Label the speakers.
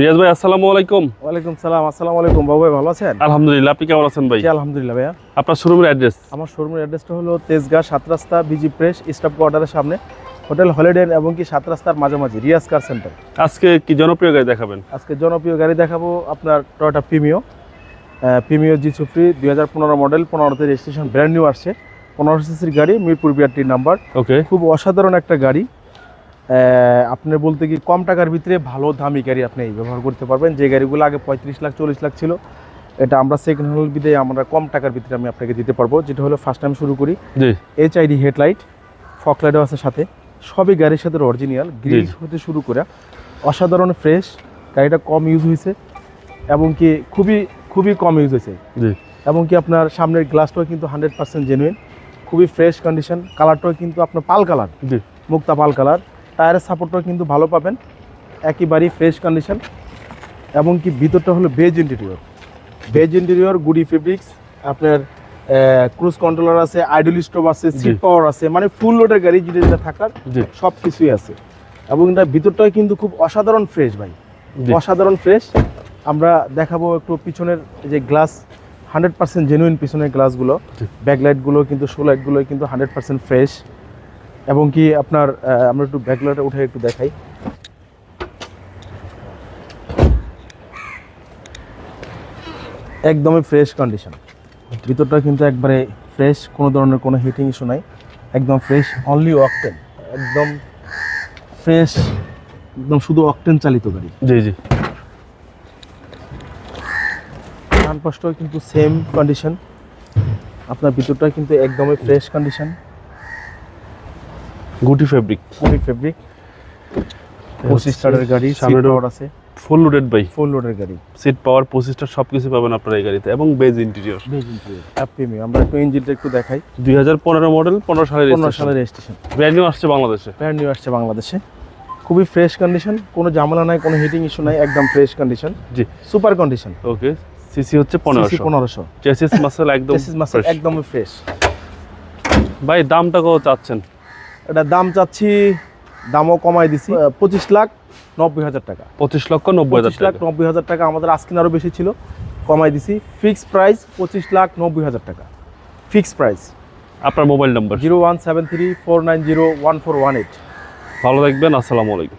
Speaker 1: রিয়াজ ভাই আসসালামু আলাইকুম।
Speaker 2: ওয়ালাইকুম সালাম আসসালামু আলাইকুম। বাবু ভাই ভালো আছেন?
Speaker 1: আলহামদুলিল্লাহ আপনি কেমন আছেন ভাই?
Speaker 2: আলহামদুলিল্লাহ ভাইয়া।
Speaker 1: আপনার শোরুমের অ্যাড্রেস?
Speaker 2: আমার শোরুমের অ্যাড্রেসটা হলো তেজগাঁ সাত রাস্তা বিজি প্রেস স্টাফ কোয়ার্টারের সামনে। হোটেল হলিডে এবং কি সাত রাস্তার মাঝামাঝি রিয়াজ কার সেন্টার।
Speaker 1: আজকে কি জনপ্রিয় গাড়ি দেখাবেন?
Speaker 2: আজকে জনপ্রিয় গাড়ি দেখাবো আপনার টয়োটা প্রিমিও প্রিমিও জি সুপ্রি দুই হাজার পনেরো মডেল পনেরোতে রেজিস্ট্রেশন ব্র্যান্ড নিউ আসছে। পনেরো সিসির গাড়ি মিরপুর বিআরটির নাম্বার
Speaker 1: ওকে
Speaker 2: খুব অসাধারণ একটা গাড়ি। আপনি বলতে কি কম টাকার ভিতরে ভালো দামি গাড়ি আপনি ব্যবহার করতে পারবেন। যে গাড়িগুলো আগে পঁয়ত্রিশ লাখ চল্লিশ লাখ ছিল এটা আমরা সেকেন্ড হ্যান্ড বিদে আমরা কম টাকার ভিতরে আমি আপনাকে দিতে পারব। যেটা হলো ফার্স্ট টাইম শুরু করি। এইচআইডি হেডলাইট ফকলাইটও আছে সাথে। সবই গাড়ির সাথে অরিজিনাল গ্রিল হতে শুরু করে অসাধারণ ফ্রেশ গাড়িটা কম ইউজ হয়েছে এবং কি খুবই খুবই কম ইউজ হয়েছে। এবং কি আপনার সামনের গ্লাসটাও কিন্তু হান্ড্রেড পার্সেন্ট জেনুইন খুবই ফ্রেশ কন্ডিশন কালারটাও কিন্তু আপনার পাল কালার মুক্তা পাল কালার টায়ারের সাপোর্টটাও কিন্তু ভালো পাবেন। একেবারেই ফ্রেশ কন্ডিশন এবং কি ভিতরটা হলো বেজ ইন্টেরিয়র বেজ ইন্টেরিয়র গুডি ফেব্রিক্স আপনার ক্রুজ কন্ট্রোলার আছে আইডল স্টোভ আছে। সিট পাওয়ার আছে মানে ফুল লোডের গাড়ি যেটা যেটা থাকার সব কিছুই আছে। এবং এটা ভিতরটাও কিন্তু খুব অসাধারণ ফ্রেশ ভাই। অসাধারণ ফ্রেশ আমরা দেখাবো একটু পিছনের যে গ্লাস হান্ড্রেড পার্সেন্ট জেনুইন পিছনের গ্লাসগুলো। ব্যাকলাইটগুলো কিন্তু শো লাইটগুলো কিন্তু হান্ড্রেড পার্সেন্ট ফ্রেশ এবং কি আপনার আমরা একটু ব্যাকলাইটে উঠে একটু দেখাই। একদমই ফ্রেশ কন্ডিশন ভিতরটা কিন্তু একবারে ফ্রেশ কোনো ধরনের কোনো হিটিং ইস্যু নাই। একদম ফ্রেশ অনলি অকটেন একদম ফ্রেশ একদম শুধু অকটেন চালিত গাড়ি।
Speaker 1: জি জি।
Speaker 2: ডান পাশটাও কিন্তু সেম কন্ডিশন আপনার ভিতরটা কিন্তু একদমই ফ্রেশ কন্ডিশন
Speaker 1: গুটি ফেব্রিক।
Speaker 2: গুটি ফেব্রিক। পঁচিশ স্টারের গাড়ি
Speaker 1: সামনে
Speaker 2: ডোর আছে।
Speaker 1: ফুল লোডেড বাই
Speaker 2: ফুল লোডের গাড়ি।
Speaker 1: সিট পাওয়ার পঁচিশটা সব কিছু পাবেন আপনার এই গাড়িতে এবং বেজ ইন্টেরিয়র
Speaker 2: প্রিমিয়াম আমরা একটু ইঞ্জিনটা একটু দেখাই।
Speaker 1: দুই হাজার পনেরো মডেল পনেরো সালের
Speaker 2: পনেরো সালের রেজিস্ট্রেশন
Speaker 1: ব্র্যান্ড নিউ আসছে বাংলাদেশে।
Speaker 2: ব্র্যান্ড নিউ আসছে বাংলাদেশে। খুবই ফ্রেশ কন্ডিশন কোনো ঝামেলা নাই কোনো হিটিং ইস্যু নাই একদম ফ্রেশ কন্ডিশন
Speaker 1: জি।
Speaker 2: সুপার কন্ডিশন
Speaker 1: ওকে সিসি হচ্ছে পনেরোশো।
Speaker 2: পনেরোশো।
Speaker 1: চেসিস মাসেল একদম
Speaker 2: মাসের
Speaker 1: fresh।
Speaker 2: একদমই ফ্রেশ
Speaker 1: ভাই দামটা কত চাচ্ছেন?
Speaker 2: এটা দাম চাচ্ছি দামও কমাই দিছি। পঁচিশ লাখ নব্বই হাজার টাকা।
Speaker 1: পঁচিশ লক্ষ নব্বই হাজার
Speaker 2: লাখ নব্বই হাজার টাকা আমাদের আজকিন আরও বেশি ছিল কমাই দিছি। ফিক্স প্রাইস পঁচিশ লাখ নব্বই হাজার টাকা। Fix price.
Speaker 1: আপনার mobile number.
Speaker 2: Zero one seven three four nine zero one four one eight.
Speaker 1: ভালো থাকবেন আসসালামু আলাইকুম।